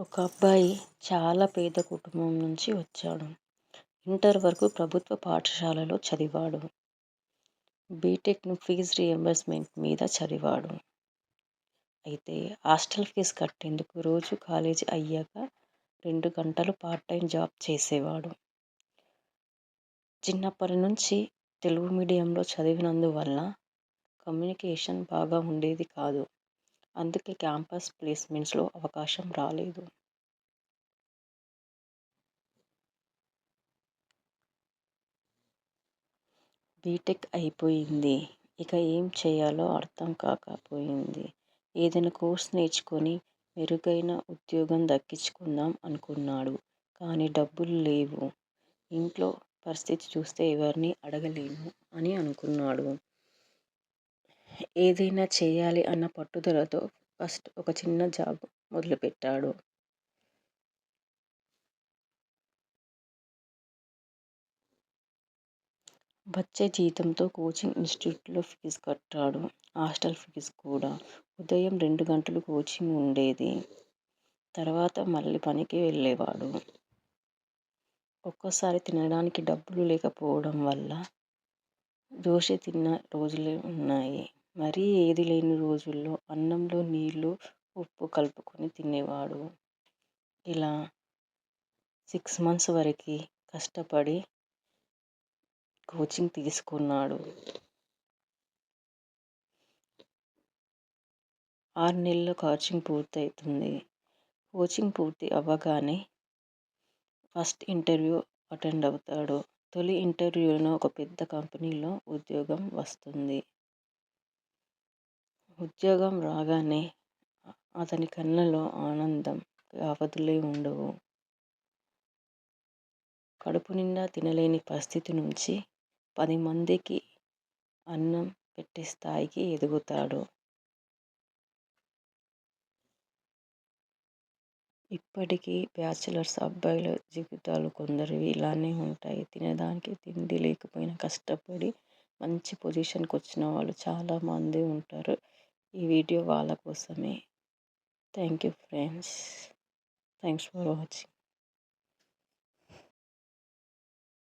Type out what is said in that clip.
ఒక అబ్బాయి చాలా పేద కుటుంబం నుంచి వచ్చాడు. ఇంటర్ వరకు ప్రభుత్వ పాఠశాలలో చదివాడు. బీటెక్ను ఫీజు రియంబర్స్మెంట్ మీద చదివాడు. అయితే హాస్టల్ ఫీజు కట్టేందుకు రోజు కాలేజీ అయ్యాక రెండు గంటలు పార్ట్ టైం జాబ్ చేసేవాడు. చిన్నప్పటి నుంచి తెలుగు మీడియంలో చదివినందువల్ల కమ్యూనికేషన్ బాగా ఉండేది కాదు. అందుకే క్యాంపస్ ప్లేస్మెంట్స్లో అవకాశం రాలేదు. బీటెక్ అయిపోయింది. ఇక ఏం చేయాలో అర్థం కాకపోయింది. ఏదైనా కోర్స్ నేర్చుకొని మెరుగైన ఉద్యోగం దక్కించుకుందాం అనుకున్నాడు. కానీ డబ్బులు లేవు. ఇంట్లో పరిస్థితి చూస్తే ఎవరిని అడగలేము అని అనుకున్నాడు. ఏదైనా చేయాలి అన్న పట్టుదలతో ఫస్ట్ ఒక చిన్న జాబ్ మొదలుపెట్టాడు. వచ్చే జీతంతో కోచింగ్ ఇన్స్టిట్యూట్లో ఫీజు కట్టాడు. హాస్టల్ ఫీజు కూడా. ఉదయం రెండు గంటలు కోచింగ్ ఉండేది. తర్వాత మళ్ళీ పనికి వెళ్ళేవాడు. ఒక్కోసారి తినడానికి డబ్బులు లేకపోవడం వల్ల దోశ తిన్న రోజులే ఉన్నాయి. మరీ ఏది లేని రోజుల్లో అన్నంలో నీళ్ళు ఉప్పు కలుపుకొని తినేవాడు. ఇలా సిక్స్ మంత్స్ వరకు కష్టపడి కోచింగ్ తీసుకున్నాడు. ఆరు నెలల్లో కోచింగ్ పూర్తవుతుంది కోచింగ్ పూర్తి అవ్వగానే ఫస్ట్ ఇంటర్వ్యూ అటెండ్ అవుతాడు. తొలి ఇంటర్వ్యూలో ఒక పెద్ద కంపెనీలో ఉద్యోగం వస్తుంది. ఉద్యోగం రాగానే అతని కళ్ళలో ఆనందం అవధులే ఉండవు. కడుపు నిండా తినలేని పరిస్థితి నుంచి పది మందికి అన్నం పెట్టే స్థాయికి ఎదుగుతాడు. ఇప్పటికీ బ్యాచిలర్స్ అబ్బాయిల జీవితాలు కొందరివి ఇలానే ఉంటాయి. తినడానికి తిండి లేకపోయినా కష్టపడి మంచి పొజిషన్కి వచ్చిన వాళ్ళు చాలామంది ఉంటారు. ఈ వీడియో వాళ్ళ కోసమే. Thank you friends. Thanks for watching.